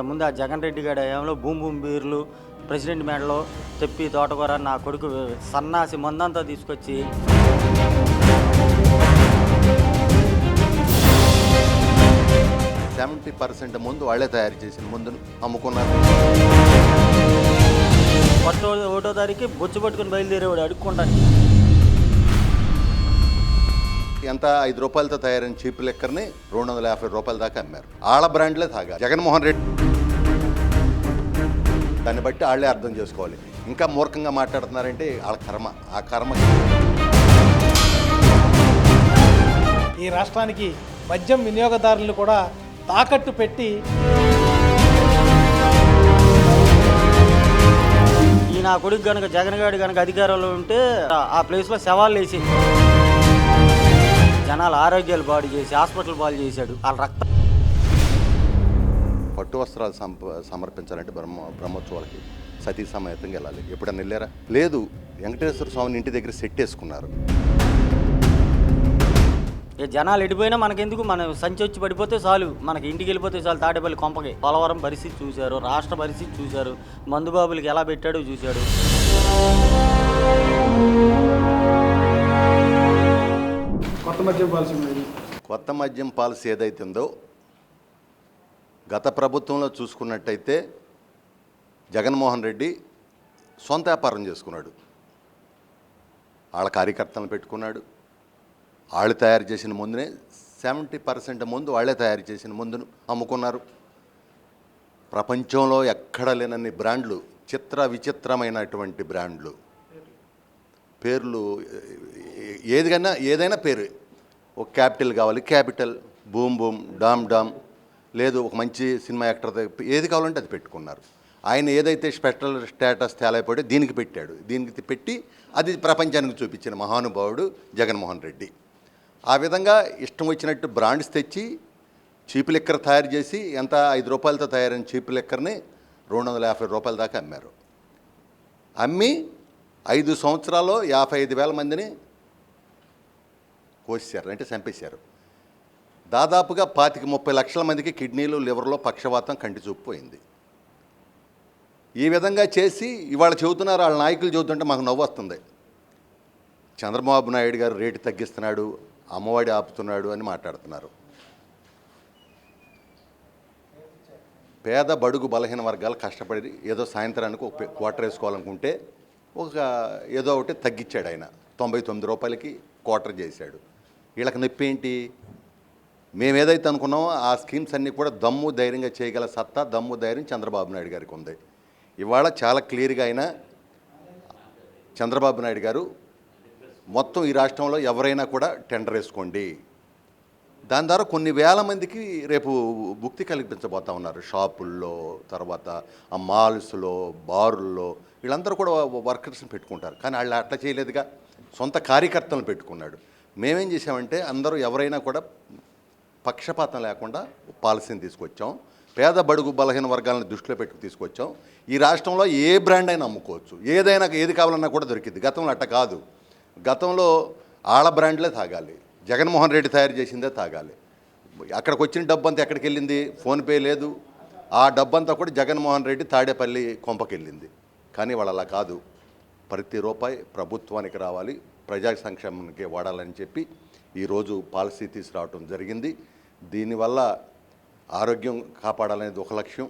అంతకుముందు ఆ జగన్ రెడ్డి గారి హయాంలో భూమి భూమి బీర్లు ప్రెసిడెంట్ మేడలో తెప్పి తోటకూర నా కొడుకు సన్నాసి మందంతా తీసుకొచ్చి సెవెంటీ పర్సెంట్ ముందు వాళ్ళే తయారు చేసిన ముందును అమ్ముకున్నారు. పట్టో ఒకటో తారీఖు బొచ్చు పట్టుకుని బయలుదేరేవాడు అడుక్కుంటాను ఎంత ఐదు రూపాయలతో తయారైన చీప్ లెక్కర్ని రెండు వందల యాభై రూపాయల దాకా అమ్మారు. ఆళ్ళ బ్రాండ్లే తాగా. జగన్మోహన్ రెడ్డి దాన్ని బట్టి వాళ్ళే అర్థం చేసుకోవాలి. ఇంకా మూర్ఖంగా మాట్లాడుతున్నారంటే వాళ్ళ కర్మ. ఆ కర్మ ఈ రాష్ట్రానికి మద్యం వినియోగదారులను కూడా తాకట్టు పెట్టి ఈ నా కొడుకు కనుక జగన్ గారి కనుక అధికారంలో ఉంటే ఆ ప్లేస్లో శవాలు వేసి జనాల ఆరోగ్యాలు పాడు చేసి హాస్పిటల్ పాలు చేశాడు. వాళ్ళ రక్తం పట్టు వస్త్రాలు సమర్పించాలంటే బ్రహ్మ బ్రహ్మోత్సవాలకి సతీ సమేతంగా వెళ్ళాలి. ఎప్పుడన్నా వెళ్ళారా? లేదు. వెంకటేశ్వర స్వామిని ఇంటి దగ్గర సెట్ వేసుకున్నారు ఏ జనాలు ఎడిపోయినా మనకెందుకు? మన సంచి వచ్చి పడిపోతే చాలు. మనకి ఇంటికి వెళ్ళిపోతే చాలు. తాడేపల్లి కొంపకి. పోలవరం పరిస్థితి చూశారు. రాష్ట్ర పరిస్థితి చూశారు. మందుబాబులకి ఎలా పెట్టాడో చూశాడు. మద్యం పాలసీ కొత్త మద్యం పాలసీ ఏదైతే ఉందో గత ప్రభుత్వంలో చూసుకున్నట్టయితే జగన్మోహన్ రెడ్డి సొంత వ్యాపారం చేసుకున్నాడు. వాళ్ళ కార్యకర్తలను పెట్టుకున్నాడు. వాళ్ళు తయారు చేసిన ముందునే సెవెంటీ పర్సెంట్ ముందు వాళ్ళే తయారు చేసిన ముందును అమ్ముకున్నారు. ప్రపంచంలో ఎక్కడ లేనన్ని బ్రాండ్లు చిత్ర విచిత్రమైనటువంటి బ్రాండ్లు. పేర్లు ఏదిగైనా ఏదైనా పేరు. ఒక క్యాపిటల్ కావాలి. Capital boom boom dam dam. లేదు ఒక మంచి సినిమా యాక్టర్ ఏది కావాలంటే అది పెట్టుకున్నారు. ఆయన ఏదైతే స్పెషల్ స్టేటస్ తేలైపోయాడో దీనికి పెట్టాడు. దీనికి పెట్టి అది ప్రపంచానికి చూపించిన మహానుభావుడు జగన్మోహన్ రెడ్డి. ఆ విధంగా ఇష్టం వచ్చినట్టు బ్రాండ్స్ తెచ్చి చీపు లిక్కర్ తయారు చేసి ఎంత ఐదు రూపాయలతో తయారైన చీపు లిక్కర్ని రెండు వందల యాభై రూపాయల దాకా అమ్మారు. అమ్మి ఐదు సంవత్సరాల్లో యాభై ఐదు వేల మందిని కోసేశారు అంటే చంపేశారు. దాదాపుగా పాతిక ముప్పై లక్షల మందికి కిడ్నీలు లివర్లో పక్షవాతం కంటి చూపుపోయింది ఈ విధంగా చేసి ఇవాళ చెబుతున్నారు వాళ్ళ నాయకులు చెబుతుంటే మాకు నవ్వు వస్తుంది. చంద్రబాబు నాయుడు గారు రేటు తగ్గిస్తున్నాడు అమ్మఒడి ఆపుతున్నాడు అని మాట్లాడుతున్నారు. పేద బడుగు బలహీన వర్గాలు కష్టపడి ఏదో సాయంత్రానికి ఒక క్వార్టర్ వేసుకోవాలనుకుంటే ఒక ఏదో ఒకటి తగ్గించాడు ఆయన. తొంభై తొమ్మిది రూపాయలకి క్వార్టర్ చేశాడు. వీళ్ళకి నొప్పి ఏంటి? మేము ఏదైతే అనుకున్నామో ఆ స్కీమ్స్ అన్నీ కూడా దమ్ము ధైర్యంగా చేయగల సత్తా దమ్ము ధైర్యం చంద్రబాబు నాయుడు గారికి ఉంది. ఇవాళ చాలా క్లియర్గా అయినా చంద్రబాబు నాయుడు గారు మొత్తం ఈ రాష్ట్రంలో ఎవరైనా కూడా టెండర్ వేసుకోండి. దాని ద్వారా కొన్ని వేల మందికి రేపు భుక్తి కల్పించబోతా ఉన్నారు. షాపుల్లో తర్వాత ఆ మాల్స్లో బారుల్లో వీళ్ళందరూ కూడా వర్కర్స్ని పెట్టుకుంటారు. కానీ వాళ్ళు అట్లా చేయలేదుగా. సొంత కార్యకర్తలను పెట్టుకున్నాడు. మేమేం చేసామంటే అందరూ ఎవరైనా కూడా పక్షపాతం లేకుండా పాలసీని తీసుకొచ్చాం. పేద బడుగు బలహీన వర్గాలను దృష్టిలో పెట్టుకు తీసుకొచ్చాం. ఈ రాష్ట్రంలో ఏ బ్రాండ్ అయినా అమ్ముకోవచ్చు. ఏదైనా ఏది కావాలన్నా కూడా దొరికింది గతంలో అట్ట కాదు. గతంలో ఆళ్ళ బ్రాండ్లే తాగాలి. జగన్మోహన్ రెడ్డి తయారు చేసిందే తాగాలి. అక్కడికి వచ్చిన డబ్బు అంతా ఎక్కడికి వెళ్ళింది? ఫోన్పే లేదు. ఆ డబ్బంతా కూడా జగన్మోహన్ రెడ్డి తాడేపల్లి కొంపకెళ్ళింది. కానీ వాళ్ళు అలా కాదు. ప్రతి రూపాయి ప్రభుత్వానికి రావాలి. ప్రజా సంక్షేమానికి వాడాలని చెప్పి ఈరోజు పాలసీ తీసుకురావటం జరిగింది. దీనివల్ల ఆరోగ్యం కాపాడాలనేది ఒక లక్ష్యం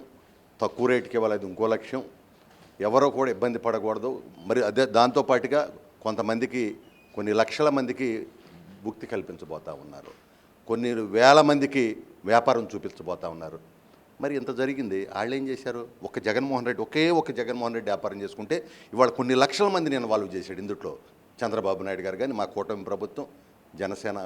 తక్కువ రేటుకి ఇవ్వాలనేది ఇంకో లక్ష్యం. ఎవరో కూడా ఇబ్బంది పడకూడదు. మరి అదే దాంతోపాటుగా కొంతమందికి కొన్ని లక్షల మందికి భుక్తి కల్పించబోతా ఉన్నారు. కొన్ని వేల మందికి వ్యాపారం చూపించబోతా ఉన్నారు. మరి ఇంత జరిగింది. వాళ్ళు ఏం చేశారు? ఒక జగన్మోహన్ రెడ్డి ఒకే ఒక జగన్మోహన్ రెడ్డి వ్యాపారం చేసుకుంటే ఇవాళ కొన్ని లక్షల మందిని ఇన్వాల్వ్ చేశాడు ఇందుట్లో. చంద్రబాబు నాయుడు గారు కానీ మా కూటమి ప్రభుత్వం జనసేన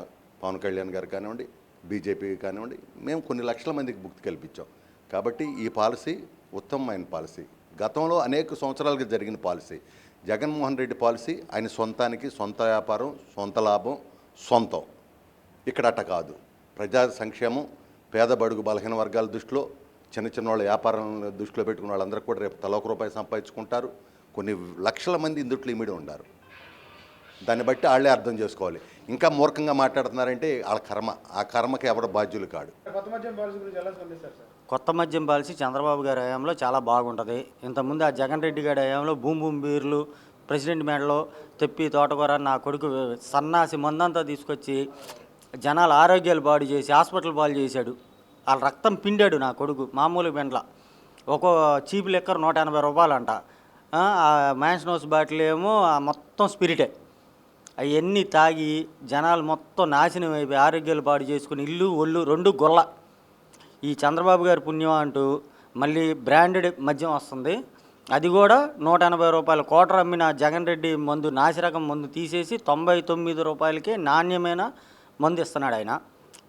పవన్ కళ్యాణ్ గారు కానివ్వండి బీజేపీ కానివ్వండి మేము కొన్ని లక్షల మందికి భుక్తి కల్పించాం. కాబట్టి ఈ పాలసీ ఉత్తమమైన పాలసీ. గతంలో అనేక సంవత్సరాలుగా జరిగిన పాలసీ. జగన్మోహన్ రెడ్డి పాలసీ ఆయన సొంతానికి సొంత వ్యాపారం సొంత లాభం సొంతం. ఇక్కడ అట్ట కాదు. ప్రజా సంక్షేమం పేద బడుగు బలహీన వర్గాల దృష్టిలో చిన్న చిన్న వాళ్ళ వ్యాపారాలను దృష్టిలో పెట్టుకున్న వాళ్ళందరూ కూడా రేపు తల ఒక రూపాయి సంపాదించుకుంటారు. కొన్ని లక్షల మంది ఇందుట్లో ఇమిడి ఉన్నారు దాన్ని బట్టి వాళ్ళే అర్థం చేసుకోవాలి. ఇంకా మూర్ఖంగా మాట్లాడుతున్నారంటే వాళ్ళ కర్మ. ఆ కర్మకి ఎవరు బాధ్యులు కాడు. కొత్త మద్యం పాలసీ చంద్రబాబు గారి హయాంలో చాలా బాగుంటుంది. ఇంతకుముందు ఆ జగన్ రెడ్డి గారి హయాంలో భూమి భూమి బీర్లు ప్రెసిడెంట్ మేడలో తెప్పి తోటకూర నా కొడుకు సన్నాసి మందంతా తీసుకొచ్చి జనాల ఆరోగ్యాలు పాడు చేసి హాస్పిటల్ పాలు చేశాడు. వాళ్ళ రక్తం పిండాడు నా కొడుకు మామూలు బెండ్ల ఒక్కో చీప్ లెక్కర్ నూట ఎనభై రూపాయలు అంట ఆ మ్యాన్షన్ హౌస్ బాటిల్ ఏమో ఆ మొత్తం స్పిరిటే. అవన్నీ తాగి జనాలు మొత్తం నాశనం అయిపోయి ఆరోగ్యాలు పాడు చేసుకుని ఇల్లు ఒళ్ళు రెండు గొల్ల. ఈ చంద్రబాబు గారి పుణ్యం అంటూ మళ్ళీ బ్రాండెడ్ మద్యం వస్తుంది. అది కూడా నూట ఎనభై రూపాయల. కోటర్ అమ్మిన జగన్ రెడ్డి మందు నాసిరకం మందు తీసేసి తొంభై తొమ్మిది రూపాయలకే నాణ్యమైన మందు ఇస్తున్నాడు ఆయన.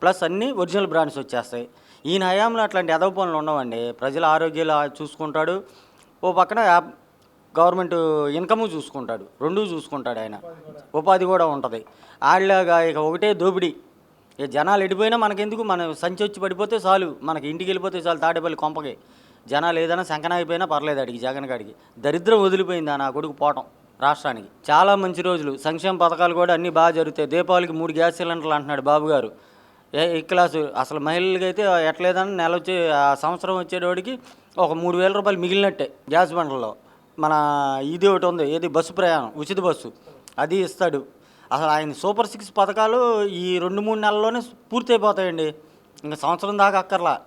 ప్లస్ అన్నీ ఒరిజినల్ బ్రాండ్స్ వచ్చేస్తాయి. ఈయన హయాంలో అట్లాంటి ఎదవ పనులు ఉండవండి. ప్రజల ఆరోగ్యాలు చూసుకుంటాడు. ఓ పక్కన గవర్నమెంట్ ఇన్కమ్ చూసుకుంటాడు రెండూ చూసుకుంటాడు ఆయన. ఉపాధి కూడా ఉంటుంది. ఆళ్ళగా ఇక ఒకటే దోపిడీ. ఇక జనాలు ఎడిపోయినా మనకెందుకు? మన సంచి వచ్చి పడిపోతే చాలు. మనకి ఇంటికి వెళ్ళిపోతే చాలు తాడేపల్లి కొంపకి. జనాలు ఏదైనా శంకనాగిపోయినా పర్లేదు అడిగి జగన్ గాడికి. దరిద్రం వదిలిపోయింది ఆ నా కొడుకు పోవటం రాష్ట్రానికి. చాలా మంచి రోజులు. సంక్షేమ పథకాలు కూడా అన్నీ బాగా జరుగుతాయి. దీపావళికి మూడు గ్యాస్ సిలిండర్లు అంటున్నాడు బాబు గారు. ఏ ఈ క్లాసు అసలు మహిళలకి అయితే ఎట్లేదని నెల వచ్చే ఆ సంవత్సరం వచ్చేటోడికి ఒక మూడు వేల రూపాయలు మిగిలినట్టే గ్యాస్ బండల్లో. మన ఇది ఒకటి ఉంది. ఏది? బస్సు ప్రయాణం. ఉచిత బస్సు. అది ఇస్తాడు. అసలు ఆయన సూపర్ సిక్స్ పథకాలు ఈ రెండు మూడు నెలల్లోనే పూర్తయిపోతాయండి ఇంకా సంవత్సరం దాకా అక్కర్లా.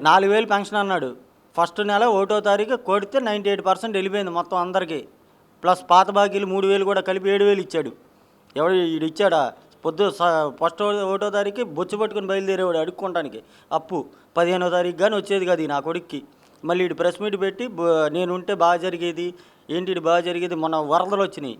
నాలుగు వేలు పెన్షన్ అన్నాడు. ఫస్ట్ నెల ఒకటో తారీఖు కొడితే నైంటీ ఎయిట్ పర్సెంట్ వెళ్ళిపోయింది మొత్తం అందరికీ. ప్లస్ పాత బాకీలు మూడు వేలు కూడా కలిపి ఏడు వేలు ఇచ్చాడు. ఎవడు వీడు ఇచ్చాడా? పొద్దు స- ఫస్ట్ ఒకటో తారీఖు బొచ్చు పట్టుకుని బయలుదేరేవాడు అడుక్కోవడానికి అప్పు. పదిహేనో తారీఖు కానీ వచ్చేది కాదు నా కొడుక్కి. మళ్ళీ ఇటు ప్రెస్ మీట్ పెట్టి బ- నేను ఉంటే బాగా జరిగేది. ఏంటి ఇటు బాగా జరిగేది? మొన్న వరదలు వచ్చినాయి.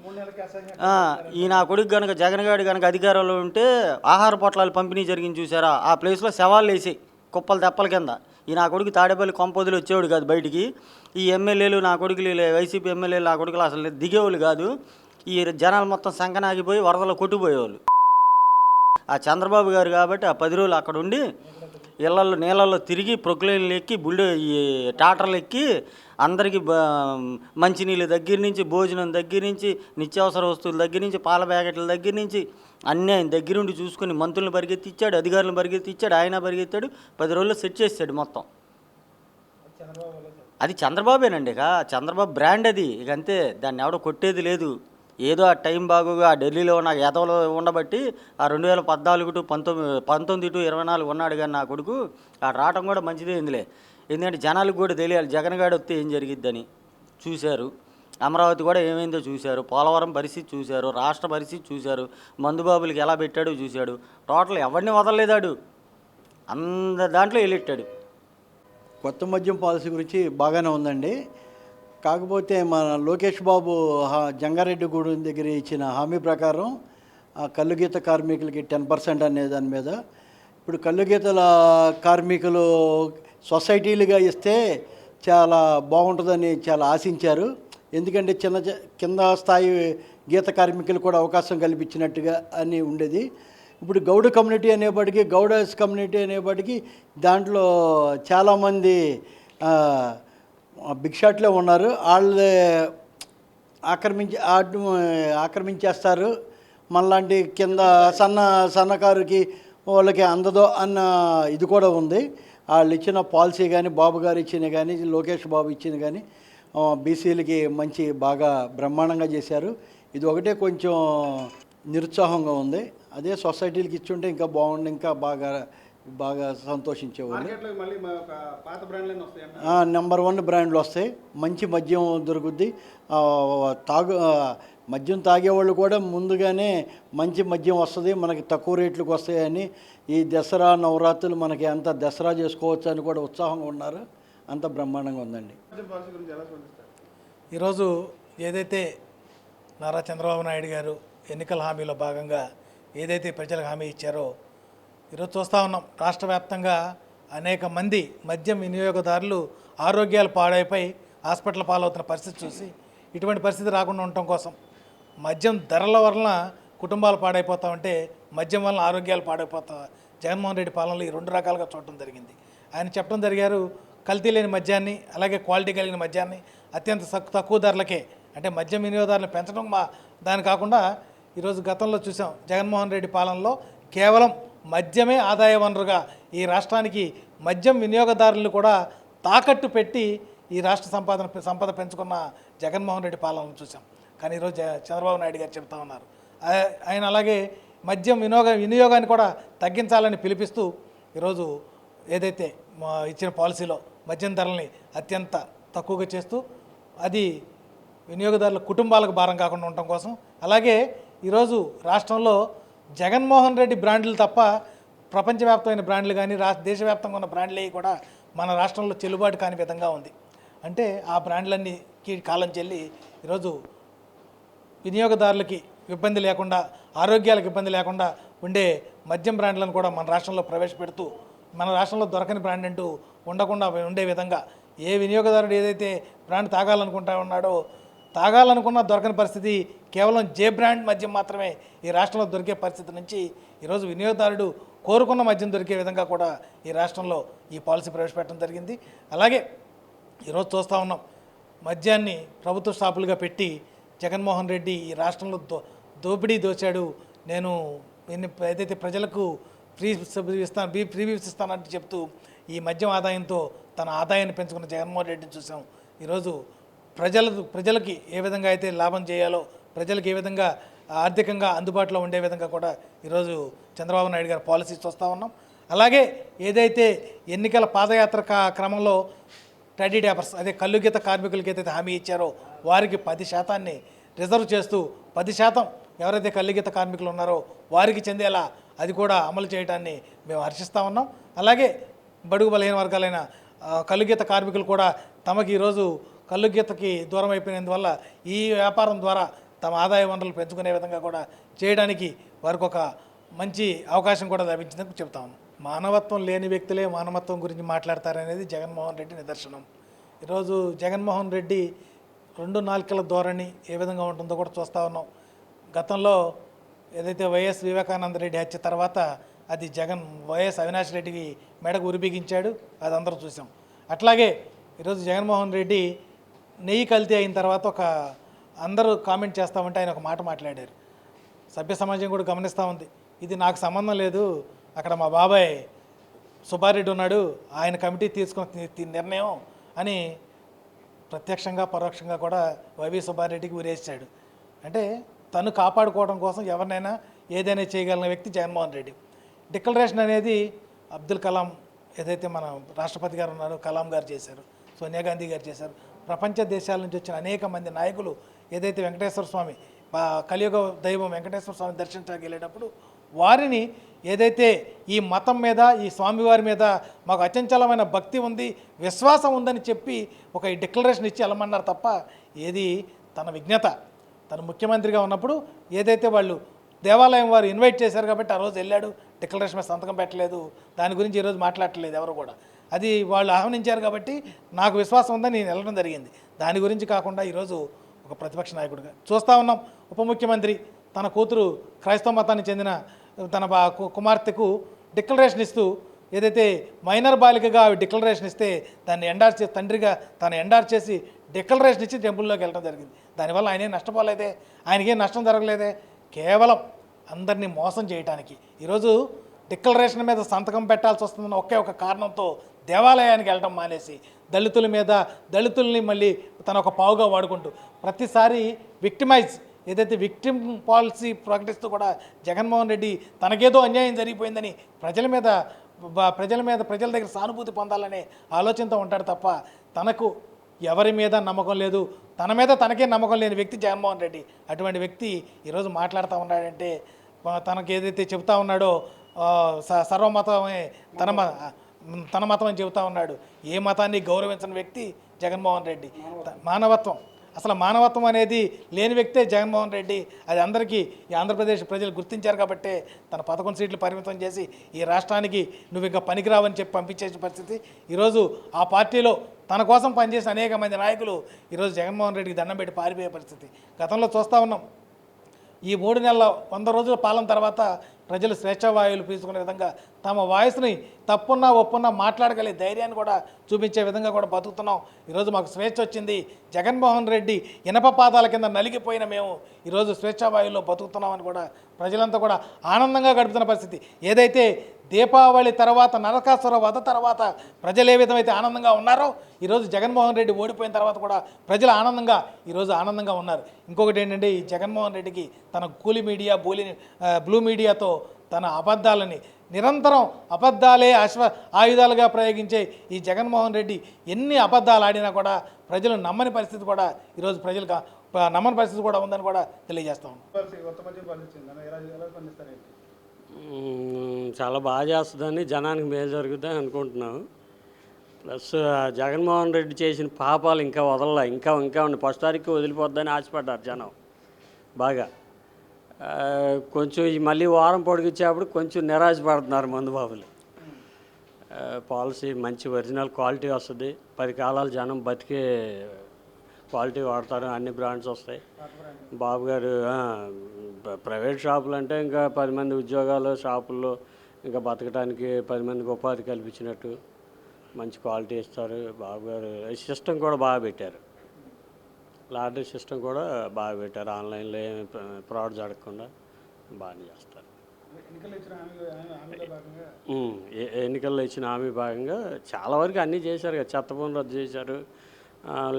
ఆ, ఈ నా కొడుకు కనుక జగన్ గారు కనుక అధికారంలో ఉంటే ఆహార పొట్లాలు పంపిణీ జరిగింది చూసారా ఆ ప్లేస్లో శవాలు వేసి కుప్పల తెప్పల కింద. ఈ నా కొడుకు తాడేపల్లి కొంపొదులు వచ్చేవాడు కాదు బయటికి. ఈ ఎమ్మెల్యేలు నా కొడుకులు వైసీపీ ఎమ్మెల్యేలు నా కొడుకులు అసలు దిగేవాళ్ళు కాదు. ఈ జనాలు మొత్తం సంకనాగిపోయి వరదలో కొట్టుకుపోయేవాళ్ళు. ఆ చంద్రబాబు గారు కాబట్టి ఆ పది రోజులు అక్కడ ఉండి ఇళ్ళలో నీళ్ళల్లో తిరిగి ప్రొక్లైన్లు ఎక్కి బుల్డో ఈ టాటర్లు ఎక్కి అందరికీ బ- మంచినీళ్ళ దగ్గర నుంచి భోజనం దగ్గర నుంచి నిత్యావసర వస్తువుల దగ్గర నుంచి పాల ప్యాకెట్ల దగ్గర నుంచి అన్నీ ఆయన దగ్గరుండి చూసుకుని మంత్రులను పరిగెత్తిచ్చాడు అధికారులను పరిగెత్తిచ్చాడు ఆయన పరిగెత్తాడు పది రోజుల్లో సెట్ చేసాడు మొత్తం. అది చంద్రబాబేనండి ఇక. చంద్రబాబు బ్రాండ్ అది. ఇక అంతే. దాన్ని ఎవడో కొట్టేది లేదు. ఏదో ఆ టైం బాగుగా ఢిల్లీలో ఉన్న ఎదవలో ఉండబట్టి ఆ రెండు వేల పద్నాలుగు టు పంతొమ్మిది పంతొమ్మిది టు ఇరవై నాలుగు ఉన్నాడు కానీ నా కొడుకు ఆ రావటం కూడా మంచిదే ఇందులే. ఎందుకంటే జనాలకు కూడా తెలియాలి జగన్ గాడు వస్తే ఏం జరిగిద్దని. చూశారు. అమరావతి కూడా ఏమైందో చూశారు. పోలవరం పరిస్థితి చూశారు. రాష్ట్ర పరిస్థితి చూశారు. మందుబాబులకి ఎలా పెట్టాడో చూశాడు. టోటల్ ఎవరిని వదలలేదాడు అంద దాంట్లో వెళ్ళెట్టాడు కొత్త మద్యం పాలసీ గురించి బాగానే ఉందండి. కాకపోతే మన లోకేష్ బాబు జంగారెడ్డి గూడెం దగ్గర ఇచ్చిన హామీ ప్రకారం ఆ కల్లుగీత కార్మికులకి టెన్ పర్సెంట్ అనే దాని మీద. ఇప్పుడు కల్లుగీతల కార్మికులు సొసైటీలుగా ఇస్తే చాలా బాగుంటుందని చాలా ఆశించారు. ఎందుకంటే చిన్న కింద స్థాయి గీత కార్మికులు కూడా అవకాశం కల్పించినట్టుగా అని ఉండేది. ఇప్పుడు గౌడ కమ్యూనిటీ అనేప్పటికీ గౌడస్ కమ్యూనిటీ అనేప్పటికీ దాంట్లో చాలామంది బిగ్ షాట్లే ఉన్నారు. వాళ్ళు ఆక్రమించి ఆడు ఆక్రమించేస్తారు. మనలాంటి కింద సన్న సన్నకారుకి వాళ్ళకి అందదో అన్న ఇది కూడా ఉంది. వాళ్ళు ఇచ్చిన పాలసీ కానీ బాబు గారు ఇచ్చిన కానీ లోకేష్ బాబు ఇచ్చిన కానీ బీసీలకి మంచి బాగా బ్రహ్మాండంగా చేశారు. ఇది ఒకటే కొంచెం నిరుత్సాహంగా ఉంది. అదే సొసైటీలకి ఇచ్చుంటే ఇంకా బాగుండి ఇంకా బాగా బాగా సంతోషించేవాళ్ళు. మార్కెట్లో మళ్ళీ మా ఒక పాత బ్రాండ్లన్నీ వస్తాయంట ఆ, నెంబర్ వన్ బ్రాండ్లు వస్తాయి. మంచి మద్యం దొరుకుద్ది. ఆ, తాగు మద్యం తాగేవాళ్ళు కూడా ముందుగానే మంచి మద్యం వస్తుంది. మనకి తక్కువ రేట్లకు వస్తాయని ఈ దసరా నవరాత్రులు మనకి అంత దసరా చేసుకోవచ్చు అని కూడా ఉత్సాహంగా ఉన్నారు. అంత బ్రహ్మాండంగా ఉందండి. ఈరోజు ఏదైతే నారా చంద్రబాబు నాయుడు గారు ఎన్నికల హామీలో భాగంగా ఏదైతే ప్రజలకు హామీ ఇచ్చారో ఈరోజు చూస్తూ ఉన్నాం. రాష్ట్ర వ్యాప్తంగా అనేక మంది మద్యం వినియోగదారులు ఆరోగ్యాలు పాడైపోయి హాస్పిటల్ పాలవుతున్న పరిస్థితి చూసి ఇటువంటి పరిస్థితి రాకుండా ఉండటం కోసం మద్యం ధరల వలన కుటుంబాలు పాడైపోతా ఉంటే మద్యం వలన ఆరోగ్యాలు పాడైపోతా. జగన్మోహన్ రెడ్డి పాలనలో ఈ రెండు రకాలుగా చూడటం జరిగింది. ఆయన చెప్పడం జరిగారు కల్తీ లేని మద్యాన్ని అలాగే క్వాలిటీ కలిగిన మద్యాన్ని అత్యంత తక్కువ ధరలకే అంటే మద్యం వినియోగదారులు పెంచడం మా దాని కాకుండా ఈరోజు గతంలో చూసాం జగన్మోహన్ రెడ్డి పాలనలో కేవలం మద్యమే ఆదాయ వనరుగా ఈ రాష్ట్రానికి మద్యం వినియోగదారులు కూడా తాకట్టు పెట్టి ఈ రాష్ట్ర సంపాదన సంపద పెంచుకున్న జగన్మోహన్ రెడ్డి పాలనను చూసాం కానీ ఈరోజు చంద్రబాబు నాయుడు గారు చెప్తా ఉన్నారు. ఆయన అలాగే మద్యం వినియోగ వినియోగాన్ని కూడా తగ్గించాలని పిలిపిస్తూ ఈరోజు ఏదైతే మా ఇచ్చిన పాలసీలో మద్యం ధరల్ని అత్యంత తక్కువగా చేస్తూ అది వినియోగదారుల కుటుంబాలకు భారం కాకుండా ఉండటం కోసం అలాగే ఈరోజు రాష్ట్రంలో జగన్మోహన్ రెడ్డి బ్రాండ్లు తప్ప ప్రపంచవ్యాప్తమైన బ్రాండ్లు కానీ రా దేశవ్యాప్తంగా ఉన్న బ్రాండ్లు కూడా మన రాష్ట్రంలో చెల్లుబాటు కాని విధంగా ఉంది. అంటే ఆ బ్రాండ్లన్నీకి కాలం చెల్లి ఈరోజు వినియోగదారులకి ఇబ్బంది లేకుండా ఆరోగ్యాలకు ఇబ్బంది లేకుండా ఉండే మద్యం బ్రాండ్లను కూడా మన రాష్ట్రంలో ప్రవేశపెడుతూ మన రాష్ట్రంలో దొరకని బ్రాండ్ అంటూ ఉండకుండా ఉండే విధంగా ఏ వినియోగదారుడు ఏదైతే బ్రాండ్ తాగాలనుకుంటా ఉన్నాడో తాగాలనుకున్న దొరకని పరిస్థితి. కేవలం జే బ్రాండ్ మద్యం మాత్రమే ఈ రాష్ట్రంలో దొరికే పరిస్థితి నుంచి ఈరోజు వినియోగదారుడు కోరుకున్న మద్యం దొరికే విధంగా కూడా ఈ రాష్ట్రంలో ఈ పాలసీ ప్రవేశపెట్టడం జరిగింది. అలాగే ఈరోజు చూస్తూ ఉన్నాం మద్యాన్ని ప్రభుత్వ షాపులుగా పెట్టి జగన్మోహన్ రెడ్డి ఈ రాష్ట్రంలో దో దోపిడీ దోచాడు. నేను ఏదైతే ప్రజలకు ఫ్రీ ఇస్తాను ఫ్రీ ఫ్రీ ఇస్తానంటూ చెప్తూ ఈ మద్యం ఆదాయంతో తన ఆదాయాన్ని పెంచుకున్న జగన్మోహన్ రెడ్డిని చూసాం. ఈరోజు ప్రజల ప్రజలకి ఏ విధంగా అయితే లాభం చేయాలో ప్రజలకు ఏ విధంగా ఆర్థికంగా అందుబాటులో ఉండే విధంగా కూడా ఈరోజు చంద్రబాబు నాయుడు గారి పాలసీ చూస్తూ ఉన్నాం. అలాగే ఏదైతే ఎన్నికల పాదయాత్ర కా- క్రమంలో టడీ డ్యాపర్స్ అదే కల్లుగీత కార్మికులకి ఏదైతే హామీ ఇచ్చారో వారికి పది శాతాన్ని రిజర్వ్ చేస్తూ పది శాతం ఎవరైతే కల్లుగీత కార్మికులు ఉన్నారో వారికి చెందేలా అది కూడా అమలు చేయడాన్ని మేము హర్షిస్తూ ఉన్నాం. అలాగే బడుగు బలహీన వర్గాలైన కలుగీత కార్మికులు కూడా తమకి ఈరోజు కళ్ళుగీతకి దూరం అయిపోయినందువల్ల ఈ వ్యాపారం ద్వారా తమ ఆదాయ వనరులు పెంచుకునే విధంగా కూడా చేయడానికి వారికి ఒక మంచి అవకాశం కూడా లభించిందని చెప్తా మానవత్వం లేని వ్యక్తులే మానవత్వం గురించి మాట్లాడతారనేది జగన్మోహన్ రెడ్డి నిదర్శనం. ఈరోజు జగన్మోహన్ రెడ్డి రెండు నాలుకల ధోరణి ఏ విధంగా ఉంటుందో కూడా చూస్తూ ఉన్నాం. గతంలో ఏదైతే వైఎస్ వివేకానంద రెడ్డి హత్య తర్వాత అది జగన్ వైఎస్ అవినాష్ రెడ్డికి మెడకు ఉరిబిగించాడు అది అందరూ చూసాం. అట్లాగే ఈరోజు జగన్మోహన్ రెడ్డి నెయ్యి కల్తీ అయిన తర్వాత ఒక అందరూ కామెంట్ చేస్తామంటే ఆయన ఒక మాట మాట్లాడారు. సభ్య సమాజం కూడా గమనిస్తూ ఉంది. ఇది నాకు సంబంధం లేదు. అక్కడ మా బాబాయ్ సుబ్బారెడ్డి ఉన్నాడు. ఆయన కమిటీ తీసుకున్న నిర్ణయం అని ప్రత్యక్షంగా పరోక్షంగా కూడా వైవి సుబ్బారెడ్డికి ఉరేసాడు అంటే తను కాపాడుకోవడం కోసం ఎవరినైనా ఏదైనా చేయగలిగిన వ్యక్తి జగన్మోహన్ రెడ్డి. డిక్లరేషన్ అనేది అబ్దుల్ కలాం ఏదైతే మన రాష్ట్రపతి గారు ఉన్నారో కలాం గారు చేశారు సోనియా గాంధీ గారు చేశారు. ప్రపంచ దేశాల నుంచి వచ్చిన అనేక మంది నాయకులు ఏదైతే వెంకటేశ్వర స్వామి కలియుగ దైవం వెంకటేశ్వర స్వామి దర్శించడానికి వెళ్ళేటప్పుడు వారిని ఏదైతే ఈ మతం మీద ఈ స్వామివారి మీద మాకు అచంచలమైన భక్తి ఉంది విశ్వాసం ఉందని చెప్పి ఒక ఈ డిక్లరేషన్ ఇచ్చి వెళ్ళమన్నారు తప్ప ఏది తన విజ్ఞత. తను ముఖ్యమంత్రిగా ఉన్నప్పుడు ఏదైతే వాళ్ళు దేవాలయం వారు ఇన్వైట్ చేశారు కాబట్టి ఆ రోజు వెళ్ళాడు డిక్లరేషన్ మీద సంతకం పెట్టలేదు దాని గురించి ఈరోజు మాట్లాడట్లేదు ఎవరు కూడా. అది వాళ్ళు ఆహ్వానించారు కాబట్టి నాకు విశ్వాసం ఉందని నేను వెళ్ళడం జరిగింది. దాని గురించి కాకుండా ఈరోజు ఒక ప్రతిపక్ష నాయకుడిగా చూస్తూ ఉన్నాం. ఉప ముఖ్యమంత్రి తన కూతురు క్రైస్తవ మతానికి చెందిన తన బా కు- కుమార్తెకు డిక్లరేషన్ ఇస్తూ ఏదైతే మైనర్ బాలికగా ఆవి డిక్లరేషన్ ఇస్తే దాన్ని ఎండార్ చేసి తండ్రిగా తను ఎండార్ చేసి డిక్లరేషన్ ఇచ్చి టెంపుల్లోకి వెళ్ళడం జరిగింది. దానివల్ల ఆయనేం నష్టపోలేదే? ఆయనకేం నష్టం జరగలేదే? కేవలం అందరినీ మోసం చేయడానికి ఈరోజు డిక్లరేషన్ మీద సంతకం పెట్టాల్సి వస్తుందన్న ఒకే ఒక కారణంతో దేవాలయానికి వెళ్ళడం మానేసి దళితుల మీద దళితుల్ని మళ్ళీ తన ఒక పావుగా వాడుకుంటూ ప్రతిసారి విక్టిమైజ్ ఏదైతే విక్టిమ్ పాలసీ ప్రకటిస్తూ కూడా జగన్మోహన్ రెడ్డి తనకేదో అన్యాయం జరిగిపోయిందని ప్రజల మీద ప్రజల మీద ప్రజల దగ్గర సానుభూతి పొందాలనే ఆలోచనతో ఉంటాడు తప్ప తనకు ఎవరి మీద నమ్మకం లేదు. తన మీద తనకే నమ్మకం లేని వ్యక్తి జగన్మోహన్ రెడ్డి. అటువంటి వ్యక్తి ఈరోజు మాట్లాడుతూ ఉన్నాడంటే తనకు ఏదైతే చెబుతా ఉన్నాడో స- సర్వమతమే తన మ- తన మతం అని చెబుతా ఉన్నాడు. ఏ మతాన్ని గౌరవించని వ్యక్తి జగన్మోహన్ రెడ్డి? మానవత్వం. అసలు మానవత్వం అనేది లేని వ్యక్తే జగన్మోహన్ రెడ్డి. అది అందరికీ ఈ ఆంధ్రప్రదేశ్ ప్రజలు గుర్తించారు కాబట్టే తన పదకొండు సీట్లు పరిమితం చేసి ఈ రాష్ట్రానికి నువ్వు ఇంకా పనికిరావని చెప్పి పంపించేసిన పరిస్థితి. ఈరోజు ఆ పార్టీలో తన కోసం పనిచేసిన అనేక మంది నాయకులు ఈరోజు జగన్మోహన్ రెడ్డికి దండం పెట్టి పారిపోయే పరిస్థితి. గతంలో చూస్తూ ఉన్నాం. ఈ మూడు నెలల వంద రోజుల పాలన తర్వాత ప్రజలు స్వేచ్ఛావాయువులు పీల్చుకునే విధంగా తమ వాయిస్ని తప్పున్నా ఒప్పున్నా మాట్లాడగలిగే ధైర్యాన్ని కూడా చూపించే విధంగా కూడా బతుకుతున్నాం. ఈరోజు మాకు స్వేచ్ఛ వచ్చింది. జగన్మోహన్ రెడ్డి ఇనప పాదాల కింద నలిగిపోయిన మేము ఈరోజు స్వేచ్ఛావాయువులో బతుకుతున్నామని కూడా ప్రజలంతా కూడా ఆనందంగా గడుపుతున్న పరిస్థితి. ఏదైతే దీపావళి తర్వాత నరకాసుర వధ తర్వాత ప్రజలు ఏ విధమైతే ఆనందంగా ఉన్నారో ఈరోజు జగన్మోహన్ రెడ్డి ఓడిపోయిన తర్వాత కూడా ప్రజలు ఆనందంగా ఈరోజు ఆనందంగా ఉన్నారు. ఇంకొకటి ఏంటంటే ఈ జగన్మోహన్ రెడ్డికి తన కూలి మీడియా బూలి బ్లూ మీడియాతో తన అబద్ధాలని నిరంతరం అబద్ధాలే అశ్వ ఆయుధాలుగా ప్రయోగించే ఈ జగన్మోహన్ రెడ్డి ఎన్ని అబద్ధాలు ఆడినా కూడా ప్రజలు నమ్మని పరిస్థితి కూడా ఈరోజు ప్రజలకు ఆ, నమ్మని పరిస్థితి కూడా ఉందని కూడా తెలియజేస్తా చాలా బాగా చేస్తుందని జనానికి మేలు జరుగుతుందని అనుకుంటున్నాం. ప్లస్ జగన్మోహన్ రెడ్డి చేసిన పాపాలు ఇంకా వదలలా ఇంకా ఇంకా ఉన్నాయి ఫస్ట్ తారీఖు వదిలిపోద్దని ఆశపడ్డారు జనం బాగా. కొంచెం ఈ మళ్ళీ వారం పొడిగించేప్పుడు కొంచెం నిరాశపడుతున్నారు మందు బాబులు పాలసీ మంచి ఒరిజినల్ క్వాలిటీ వస్తుంది. పది కాలాలు జనం బతికే క్వాలిటీ వాడతారు. అన్ని బ్రాండ్స్ వస్తాయి. బాబు గారు ప్రైవేట్ షాపులు అంటే ఇంకా పది మంది ఉద్యోగాలు షాపుల్లో ఇంకా బతకడానికి పది మందికి ఉపాధి కల్పించినట్టు మంచి క్వాలిటీ ఇస్తారు. బాబు గారు సిస్టమ్ కూడా బాగా పెట్టారు. లాటరీ సిస్టమ్ కూడా బాగా పెట్టారు. ఆన్లైన్లో ఏమి ఫ్రాడ్ జరగకుండా బాగానే చేస్తారు. ఎన్నికల్లో ఇచ్చిన హామీ భాగంగా చాలా వరకు అన్నీ చేశారు కదా. చెత్త పన్ను రద్దు చేశారు.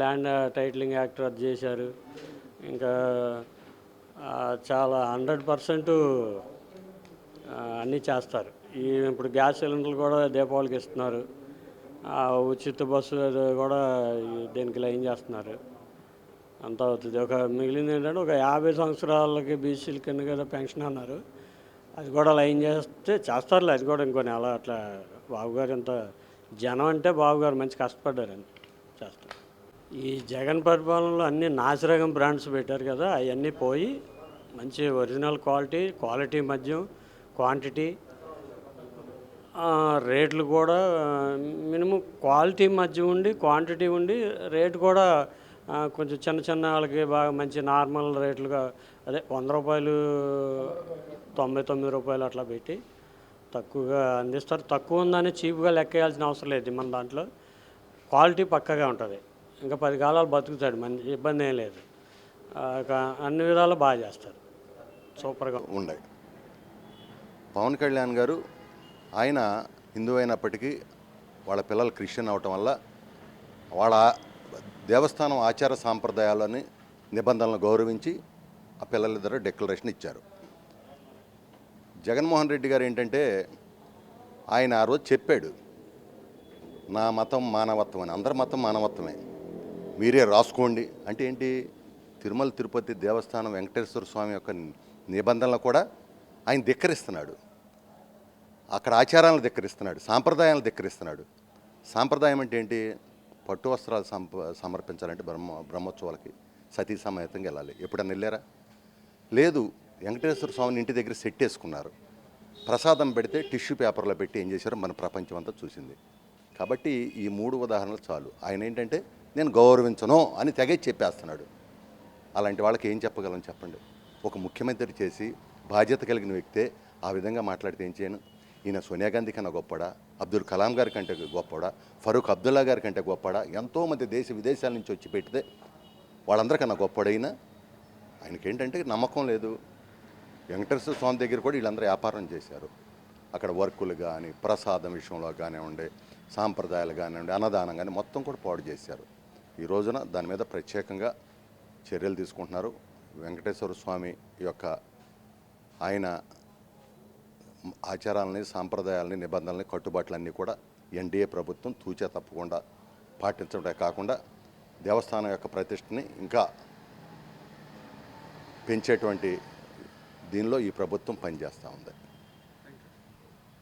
ల్యాండ్ టైటిలింగ్ యాక్ట్ రద్దు చేశారు. ఇంకా చాలా హండ్రెడ్ పర్సెంట్ అన్నీ చేస్తారు. ఈ ఇప్పుడు గ్యాస్ సిలిండర్లు కూడా దీపావళికి ఇస్తున్నారు. ఉచిత బస్సు అది కూడా దీనికి లైన్ చేస్తున్నారు. అంత అవుతుంది. ఒక మిగిలింది ఏంటంటే ఒక యాభై సంవత్సరాలకి బీసీల కింద కదా పెన్షన్ అన్నారు. అది కూడా లైన్ చేస్తే చేస్తారులే అది కూడా ఇంకో నెల అట్లా. బాబుగారు ఇంత జనం అంటే బాబుగారు మంచి కష్టపడ్డారని చేస్తారు. ఈ జగన్ పరిపాలనలో అన్ని నాసిరకం బ్రాండ్స్ పెట్టారు కదా అవన్నీ పోయి మంచి ఒరిజినల్ క్వాలిటీ క్వాలిటీ మద్యం క్వాంటిటీ రేట్లు కూడా మినిమం క్వాలిటీ మధ్య ఉండి క్వాంటిటీ ఉండి రేటు కూడా కొంచెం చిన్న చిన్న వాళ్ళకి బాగా మంచి నార్మల్ రేట్లుగా అదే వంద రూపాయలు తొంభై తొమ్మిది రూపాయలు అట్లా పెట్టి తక్కువగా అందిస్తారు. తక్కువ ఉందని చీప్గా లెక్కేయాల్సిన అవసరం లేదు మన దాంట్లో. క్వాలిటీ పక్కగా ఉంటుంది. ఇంకా పది కాలాలు బతుకుతాడు మంచి ఇబ్బంది ఏం లేదు. అన్ని విధాలు బాగా చేస్తారు. సూపర్గా ఉండే పవన్ కళ్యాణ్ గారు ఆయన హిందూ అయినప్పటికీ వాళ్ళ పిల్లలు క్రిస్టియన్ అవటం వల్ల వాళ్ళ దేవస్థానం ఆచార సాంప్రదాయాలని నిబంధనలను గౌరవించి ఆ పిల్లలిద్దరు డిక్లరేషన్ ఇచ్చారు. జగన్మోహన్ రెడ్డి గారు ఏంటంటే ఆయన ఆ రోజు చెప్పాడు నా మతం మానవత్వం అని. అందరి మతం మానవత్వమే. మీరే రాసుకోండి. అంటే ఏంటి? తిరుమల తిరుపతి దేవస్థానం వెంకటేశ్వర స్వామి యొక్క నిబంధనలు కూడా ఆయన ధిక్కరిస్తున్నాడు. అక్కడ ఆచారాలను ధిక్కరిస్తున్నాడు సాంప్రదాయాలను ధిక్కరిస్తున్నాడు. సాంప్రదాయం అంటే ఏంటి? పట్టు వస్త్రాలు సంప సమర్పించాలంటే బ్రహ్మ బ్రహ్మోత్సవాలకి సతీ సమేతంగా వెళ్ళాలి. ఎప్పుడన్నా వెళ్ళారా? లేదు. వెంకటేశ్వర స్వామిని ఇంటి దగ్గర సెట్ వేసుకున్నారు ప్రసాదం పెడితే టిష్యూ పేపర్లో పెట్టి ఏం చేశారో మన ప్రపంచం అంతా చూసింది. కాబట్టి ఈ మూడు ఉదాహరణలు చాలు. ఆయన ఏంటంటే నేను గౌరవించను అని తెగే చెప్పేస్తున్నాడు. అలాంటి వాళ్ళకి ఏం చెప్పగలను చెప్పండి? ఒక ముఖ్యమంత్రి చేసి బాధ్యత కలిగిన వ్యక్తే ఆ విధంగా మాట్లాడితే ఏం చేయను? ఈయన సోనియా గాంధీ కన్నా గొప్పడా? అబ్దుల్ కలాం గారి కంటే గొప్పడా ఫరూక్ అబ్దుల్లా గారి కంటే గొప్పడా ఎంతోమంది దేశ విదేశాల నుంచి వచ్చి పెట్టితే వాళ్ళందరికన్నా గొప్పడైనా ఆయనకి ఏంటంటే నమ్మకం లేదు. వెంకటేశ్వర స్వామి దగ్గర కూడా వీళ్ళందరూ వ్యాపారం చేశారు. అక్కడ వర్కులు కానీ ప్రసాదం విషయంలో కానివ్వండి సాంప్రదాయాలు కానివ్వండి అన్నదానం కానీ మొత్తం కూడా పాడు చేశారు. ఈ రోజున దాని మీద ప్రత్యేకంగా చర్యలు తీసుకుంటున్నారు. వెంకటేశ్వర స్వామి యొక్క ఆయన ఆచారాలని సాంప్రదాయాలని నిబంధనలని కట్టుబాట్లన్నీ కూడా ఎన్డీఏ ప్రభుత్వం తూచా తప్పకుండా పాటించడమే కాకుండా దేవస్థానం యొక్క ప్రతిష్టని ఇంకా పెంచేటువంటి దీనిలో ఈ ప్రభుత్వం పనిచేస్తూ ఉంది.